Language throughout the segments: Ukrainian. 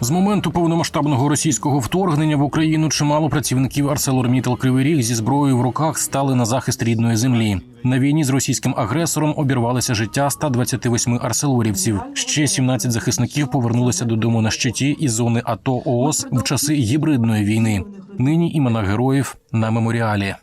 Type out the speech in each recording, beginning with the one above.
З моменту повномасштабного російського вторгнення в Україну чимало працівників ArcelorMittal Кривий Ріг зі зброєю в руках стали на захист рідної землі. На війні з російським агресором обірвалося життя 128 арселорівців. Ще 17 захисників повернулися додому на щиті із зони АТО ООС в часи гібридної війни. Нині імена героїв на меморіалі.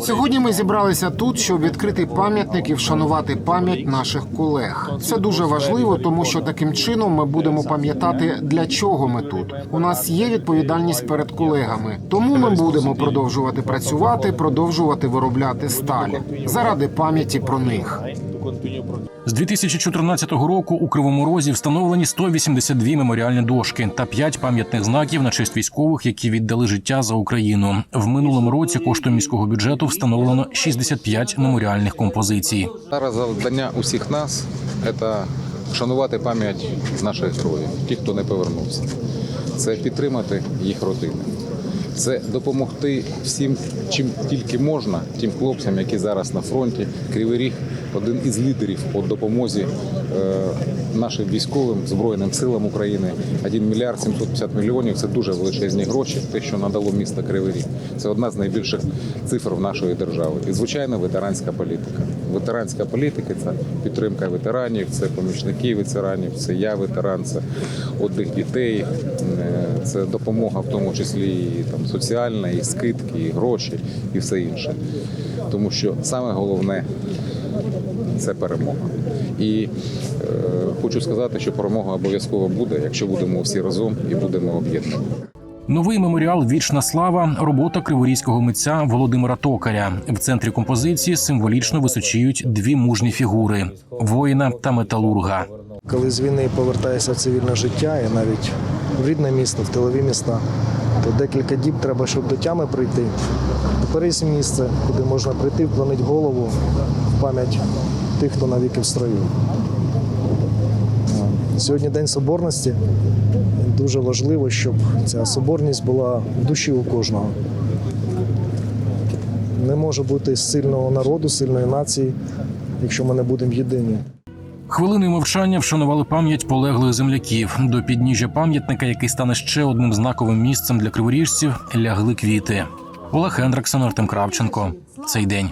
Сьогодні ми зібралися тут, щоб відкрити пам'ятник і вшанувати пам'ять наших колег. Це дуже важливо, тому що таким чином ми будемо пам'ятати, для чого ми тут. У нас є відповідальність перед колегами, тому ми будемо продовжувати працювати, продовжувати виробляти сталь заради пам'яті про них. З 2014 року у Кривому Розі встановлені 182 меморіальні дошки та 5 пам'ятних знаків на честь військових, які віддали життя за Україну. В минулому році коштом міського бюджету встановлено 65 меморіальних композицій. Зараз завдання усіх нас це вшанувати пам'ять наших героїв, тих, хто не повернувся. Це підтримати їх родини. Це допомогти всім, чим тільки можна, тим хлопцям, які зараз на фронті. Кривий Ріг один із лідерів по допомозі нашим військовим збройним силам України. 1 мільярд 750 мільйонів це дуже величезні гроші. Те, що надало місто Кривий Ріг. Це одна з найбільших цифр в нашої держави. І звичайно, ветеранська політика. Ветеранська політика це підтримка ветеранів, це помічники ветеранів, це я ветеран, це отдих дітей, е, це допомога, в тому числі і там соціальна, і скидки, і гроші, і все інше. Тому що саме головне це перемога. І е, хочу сказати, що перемога обов'язково буде, якщо будемо всі разом і будемо об'єднані. Новий меморіал Вічна слава робота криворізького митця Володимира Токаря. В центрі композиції символічно височіють дві мужні фігури воїна та металурга. Коли з війни повертаєшся в цивільне життя і навіть в рідне місто, в тилові міста, то декілька діб треба, щоб до тями прийти. Тепер є місце, куди можна прийти, вклонити голову в пам'ять тих, хто навіки в строю. Сьогодні День Соборності. Дуже важливо, щоб ця соборність була в душі у кожного. Не може бути сильного народу, сильної нації, якщо ми не будемо єдині. Хвилиною мовчання вшанували пам'ять полеглих земляків. До підніжжя пам'ятника, який стане ще одним знаковим місцем для криворіжців, лягли квіти. Олег Хендриксон, Артем Кравченко. Цей день.